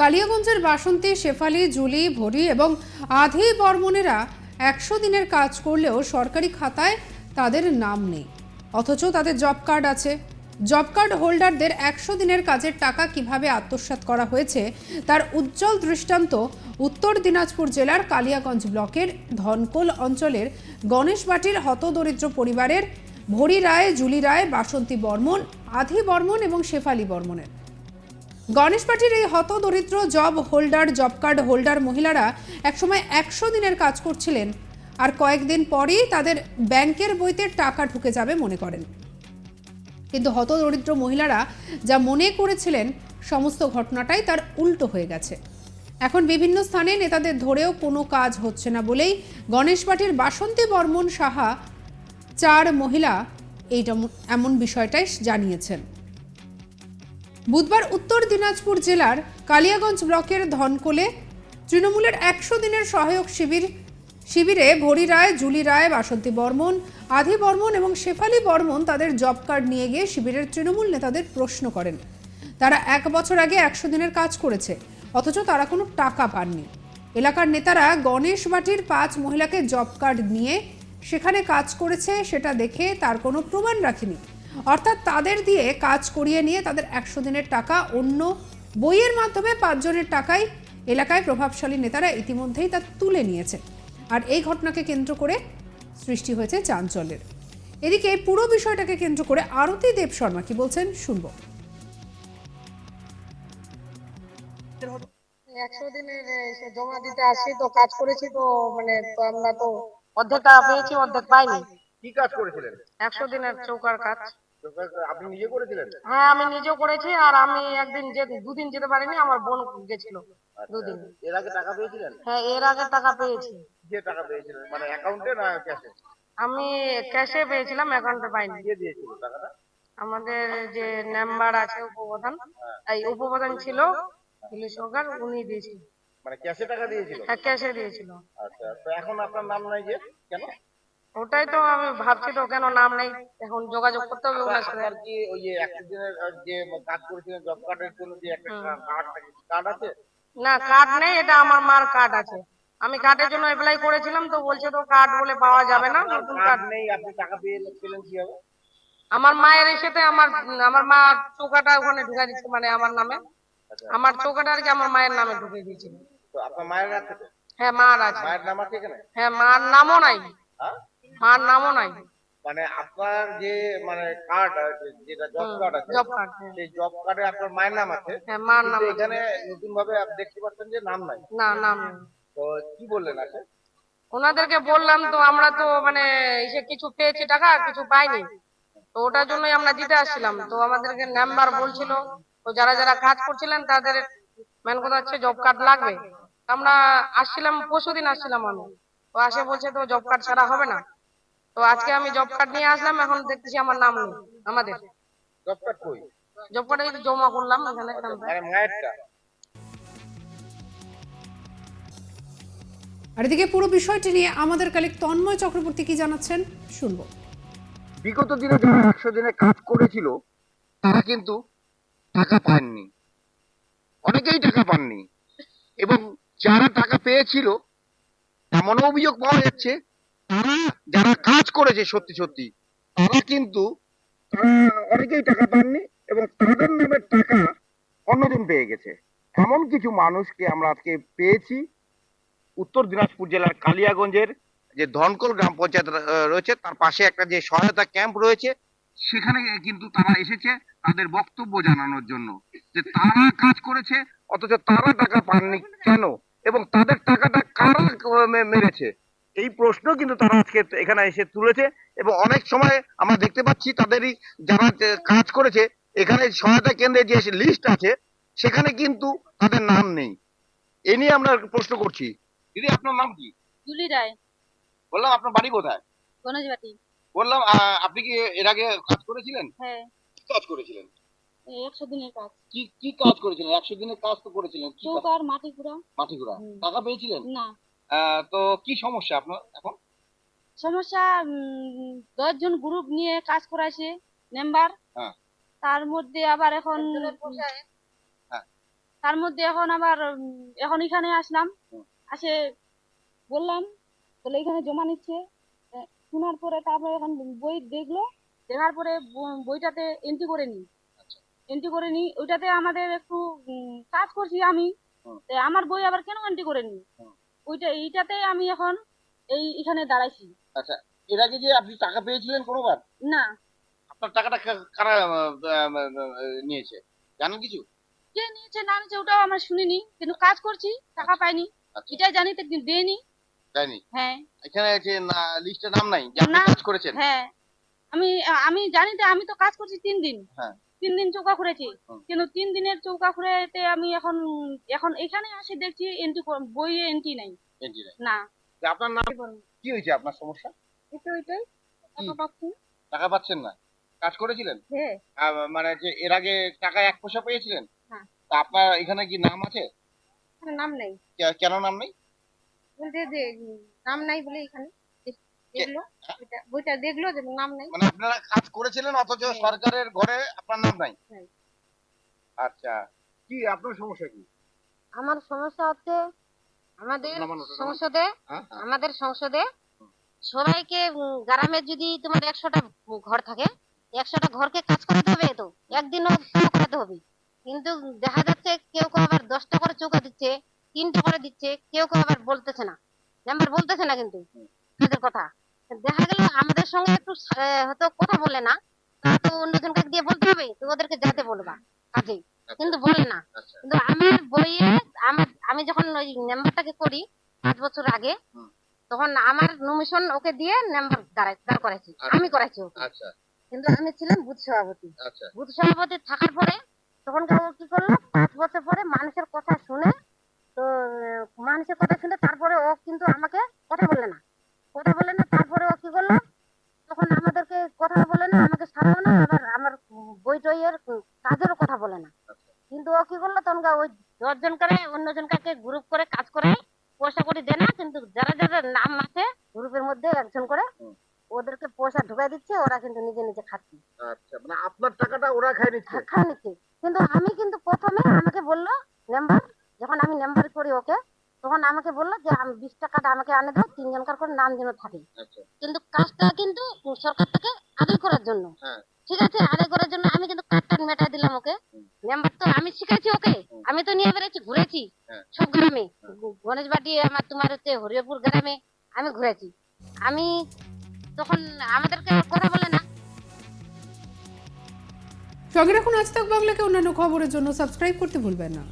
কালিয়াগঞ্জের বাসন্তী, Shefali, Julie, ভরি এবং আধি বর্মনেরা একশো দিনের কাজ করলেও সরকারি খাতায় তাদের নাম নেই। অথচ তাদের জব কার্ড আছে। জব কার্ড হোল্ডারদের একশো দিনের কাজের টাকা কীভাবে আত্মসাৎ করা হয়েছে, তার উজ্জ্বল দৃষ্টান্ত উত্তর দিনাজপুর জেলার কালিয়াগঞ্জ ব্লকের ধনকোল অঞ্চলের গণেশবাটির হতদরিদ্র পরিবারের ভরি রায়, জুলি রায়, বাসন্তী বর্মন, আধি বর্মন এবং শেফালি বর্মনের। গণেশ পার্টির এই হত দরিদ্র job holder, job card holder মহিলারা একসময় একশো দিনের কাজ করছিলেন। আর কয়েকদিন পরেই তাদের ব্যাংকের বইতে টাকা ঢুকে যাবে মনে করেন। কিন্তু হত দরিদ্র মহিলারা যা মনে করেছিলেন, সমস্ত ঘটনাটাই তার উল্টো হয়ে গেছে। এখন বিভিন্ন স্থানে নেতাদের ধরেও কোনো কাজ হচ্ছে না বলেই গণেশ পার্টির বাসন্তী বর্মন সাহা চার মহিলা এইটা এমন বিষয়টাই জানিয়েছেন। বুধবার উত্তর দিনাজপুর জেলার কালিয়াগঞ্জ ব্লকের ধনকোলে তৃণমূলের একশো দিনের সহায়ক শিবির, শিবিরে ভরি রায়, জুলি রায়, বাসন্তী বর্মন, আধি বর্মন এবং শেফালি বর্মন তাদের জব কার্ড নিয়ে গিয়ে শিবিরের তৃণমূল নেতাদের প্রশ্ন করেন। তারা এক বছর আগে একশো দিনের কাজ করেছে, অথচ তারা কোনো টাকা পাননি। এলাকার নেতারা গণেশ বাটির পাঁচ মহিলাকে জব কার্ড নিয়ে সেখানে কাজ করেছে, সেটা দেখে তার কোনো প্রমাণ রাখেনি। অর্থাৎ তাদের দিয়ে কাজ করিয়ে নিয়ে তাদের একশো দিনের টাকা অন্য বইয়ের মাধ্যমে পাঁচজনের টাকায় এলাকায় প্রভাবশালী নেতারা ইতিমধ্যেই তা তুলে নিয়েছে। আর এই ঘটনাকে কেন্দ্র করে সৃষ্টি হয়েছে চাঞ্চল্যের। এদিকে এই পুরো বিষয়টাকে কেন্দ্র করে আরতি দেব শর্মা কি বলছেন শুনব। একশো দিনের জমা দিতে আসি তো কাজ করেছি তো মানে আমরা তো অর্ধেক টাকা পেয়েছি অর্ধেক পাইনি। কি কাজ করেছিলেন? একশো দিনের চৌকার কাজ। আপনি নিজে করেছিলেন? হ্যাঁ আমি নিজেও করেছি আর আমি একদিন যে দুদিন যেতে পারিনি আমার বোন গেছিল দুদিন। এর আগে টাকা পেয়েছিলেন? হ্যাঁ এর আগে টাকা পেয়েছি। যে টাকা পেয়েছিলেন মানে অ্যাকাউন্টে না ক্যাশে আমি ক্যাশে পেয়েছিলাম অ্যাকাউন্টে পাইনি। দিয়ে দিয়েছিল টাকাটা? আমাদের যে নাম্বার আছে উপপ্রধান এই উপপ্রধান ছিল দিলীপ সরকার উনি দিয়েছিল। মানে ক্যাশে টাকা দিয়েছিল? হ্যাঁ ক্যাশে দিয়েছিল। আচ্ছা তো এখন আপনার নাম নাই যে? কেন? ওটাই তো আমি ভাবছি তো কেন নাম নেই? এখন যোগাযোগ করতে হবে ওনার সাথে। আপনার কি ওই যে আহ, যে কাজ করেছিলেন জব কার্ডের জন্য যে একটা কার্ড কার্ড আছে না কার্ড নেই এটা আমার মার কার্ড আছে। আমি কার্ডের জন্য অ্যাপ্লাই করেছিলাম তো বলছে তো কার্ড বলে পাওয়া যাবে না নতুন কার্ড নেই আপনি টাকা পেয়ে পেলেন কীভাবে? আমার মায়ের সাথে আমার আমার মা চৌকাটা ওখানে ঢুকাই দিচ্ছে মানে আমার নামে। আচ্ছা। আমার চৌকাটা আর কি আমার মায়ের নামে ঢুকিয়ে দিয়েছিল তো আপনার মায়ের আছে হ্যাঁ মার আছে। মায়ের নাম আছে এখানে? হ্যাঁ মার নামও নাই। হ্যাঁ? মার নামও নাই। মানে আপনার যে মানে কার্ড যেটা জব কার্ড আছে জব কার্ড সেই জব কার্ডে আপনার মায়ের নাম আছে। হ্যাঁ মার নাম এখানে নতুন ভাবে আপনি দেখতে পাচ্ছেন যে নাম নাই। না নাম নেই। তো কি বললেন আছে ওনাদেরকে বললাম তো আমরা তো মানে এসে কিছু পেয়েছি টাকা কিছু পাইনি। তো ওটার জন্যই আমরা দিতে আসছিলাম। তো আমাদেরকে নাম্বার বলছিল তো যারা যারা কাজ করছিলেন তাদের মেন কথা হচ্ছে জব কার্ড লাগবে। আমরা আসছিলাম পরশু দিন আসছিলাম আমি। তো আসে বলছে তো জব কার্ড ছাড়া হবে না। তো আজকে আমি জব কার্ড নিয়ে আসলাম এখন দেখতেছি আমার নাম নেই আমাদের। জব কার্ড কই? জব কার্ড জমা করলাম এখানে। মানে মায়েরটা। আর এদিকে পুরো বিষয়টি নিয়ে আমাদের কালিক তন্ময় চক্রবর্তী কি জানাচ্ছেন শুনব। বিগত দিনে যারা একশো দিনে কাজ করেছিল তারা কিন্তু টাকা পাননি। অনেকেই টাকা পাননি। এবং যারা টাকা পেয়েছিল এমন অভিযোগ পাওয়া যাচ্ছে তারা, যারা কাজ করেছে সত্যি সত্যি, তারা কিন্তু অনেকেই টাকা পাননি এবং তাদের নামের টাকা অন্যজন পেয়ে গেছে। এমন কিছু মানুষকে আমরা আজকে পেয়েছি। উত্তর দিনাজপুর জেলার কালিয়াগঞ্জের যে ধনকল গ্রাম পঞ্চায়েত রয়েছে, তার পাশে একটা যে সহায়তা ক্যাম্প রয়েছে, সেখানে কিন্তু তারা এসেছে তাদের বক্তব্য জানানোর জন্য যে তারা কাজ করেছে, অথচ তারা টাকা পাননি কেন? এবং তাদের টাকাটা কারা মেরেছে? এই প্রশ্ন কিন্তু তারা আজকে এখানে এসে তুলেছে এবং অনেক সময় আমরা দেখতে পাচ্ছি তাদেরই যারা কাজ করেছে এখানে সহায়তা কেন্দ্রে যে লিস্ট আছে সেখানে কিন্তু তাদের নাম নেই। এ নিয়ে আমরা প্রশ্ন করছি। দিদি আপনার নাম কি? জুলি রায়। বললাম আপনার বাড়ি কোথায়? গণেশবাটি বললাম আপনি কি এর আগে কাজ করেছিলেন? হ্যাঁ। কাজ করেছিলেন? একশো দিনের কাজ। কি কি কাজ করেছিলেন? একশো দিনের কাজ তো করেছিলেন। কি কাজ? চৌকার মাটি কুড়া মাটি হুম। টাকা পেয়েছিলেন? না। তো কি সমস্যা আপনার এখন? সমস্যা উম, দশজন গ্রুপ নিয়ে কাজ করাইছে মেম্বার হ্যাঁ। তার মধ্যে আবার এখন হ্যাঁ। তার মধ্যে এখন আবার এখন এখানে আসলাম। আসে বললাম বলে এখানে জমা নিচ্ছে। শোনার পরে তারপরে এখন বই দেখল। দেখার পরে বইটাতে এন্ট্রি করে নি আচ্ছা। এন্ট্রি করে নি ওইটাতে আমাদের একটু কাজ করছি আমি। আমার বই আবার কেন এন্ট্রি করে নি। ওইটা এইটাতে আমি এখন এই এখানে দাঁড়াইছি। আচ্ছা এর আগে যে আপনি টাকা পেয়েছিলেন কোনোবার? না। আপনার টাকাটা কা- কারা আহ, আহ, আহ, নিয়েছে? জানেন কিছু? কে নিয়েছে না নিয়েছে ওটাও আমরা শুনিনি কিন্তু কাজ করছি টাকা পাইনি। আচ্ছা। এটাই জানি তো কিন্তু দেয়নি। জানি হ্যাঁ। এখানে যে লিস্টে নাম নাই যে আপনি না। কাজ করেছেন? হ্যাঁ। আমি আমি জানি তো আমি তো কাজ করছি তিন দিন। হ্যাঁ। তিন দিন চৌকা খুঁড়েছি। কিন্তু তিন দিনের চৌকা খুঁড়েতে আমি এখন এখন এখানে আসি দেখছি এন্ট্রি বইয়ে এন্ট্রি নাই। না। আপনার নাম? কি হয়েছে আপনার সমস্যা? এটা ওইটাই। টাকা পাচ্ছি টাকা পাচ্ছেন না? কাজ করেছিলেন? হ্যাঁ। মানে যে এর আগে টাকা এক পয়সা পেয়েছিলেন? হ্যাঁ। তা আপনার এখানে কি নাম আছে? নাম নেই। কেন নাম নেই? বলতে যে নাম নাই বলে এখানে। দেখল বইটা দেখল যে নাম নাই। মানে আপনারা কাজ করেছিলেন অথচ সরকারের ঘরে আপনার নাম নাই। আচ্ছা কি আপনার সমস্যা কি? আমার সমস্যা হচ্ছে আমাদের। সংসদে হ্যাঁ হ্যাঁ। আমাদের সংসদে সবাইকে গ্রামে যদি তোমার একশোটা ঘর থাকে একশোটা ঘরকে কাজ করাতে হবে তো? একদিনও করাতে হবে। কিন্তু দেখা যাচ্ছে কেউ কেউ আবার দশটা করে চৌকা দিচ্ছে তিনটা করে দিচ্ছে কেউ কেউ আবার বলতেছে না। নাম্বার বলতেছে না কিন্তু তাদের কথা। দেখা গেল আমাদের সঙ্গে একটু হয়তো কথা বলে না। তা তো অন্যজনকে দিয়ে বলতে হবে তো ওদেরকে যেতে বলবা কাজে কিন্তু বলে না। আচ্ছা। কিন্তু আমার বইয়ে আমার আমি যখন ওই নাম্বারটাকে করি পাঁচ বছর আগে তখন আমার নমিশন ওকে দিয়ে নাম্বার দাঁড় করাইছি। আমি করাইছি ওকে। আচ্ছা। কিন্তু আমি ছিলাম বুথ সভাপতি। আচ্ছা। বুথ সভাপতি থাকার পরে তখন ও কি করল? পাঁচ বছর পরে মানুষের কথা শুনে তো মানুষের কথা শুনে তারপরে ও কিন্তু আমাকে কথা বললে না কথা বললে না তারপরে ও কি করল তখন আমাদেরকে কথা বলে না আমাকে ছাড়াও না আবার আমার উম, বই টইয়ের উম, কাজেরও কথা বলে না কিন্তু ও কি করল তখন ওই দশজন অন্যজনকে গ্রুপ করে কাজ করে পয়সা করে দেয় না কিন্তু যারা যারা নাম আছে গ্রুপের মধ্যে একজন করে ওদেরকে পয়সা ঢুকাই দিচ্ছে ওরা কিন্তু নিজে নিজে খাচ্ছে। আচ্ছা মানে আপনার টাকাটা ওরা খাই নিচ্ছে? খায় নিচ্ছে। কিন্তু আমি কিন্তু প্রথমে আমাকে বলল মেম্বার যখন আমি মেম্বার করি ওকে তখন আমাকে বলল যে আমি বিশ টাকাটা আমাকে আনে দাও তিনজনকার করে নাম যেন থাকে। আচ্ছা। কিন্তু কাজটা কিন্তু সরকার থেকে আদায় করার জন্য। হ্যাঁ। ঠিক আছে আদায় করার জন্য আমি কিন্তু কার্ডটা মেটাই দিলাম ওকে? মেম্বার তো আমি শিখাইছি ওকে। আমি তো নিয়ে বেড়েছি ঘুরেছি। হ্যাঁ। সব গ্রামে। গণেশবাটি গণেশ বাটি আমার তোমার হচ্ছে হরিয়পুর গ্রামে আমি ঘুরেছি। আমি তখন আমাদেরকে আর কথা বলে না। সঙ্গে রাখুন আজ তাক বাংলাকে অন্যান্য খবরের জন্য সাবস্ক্রাইব করতে ভুলবেন না।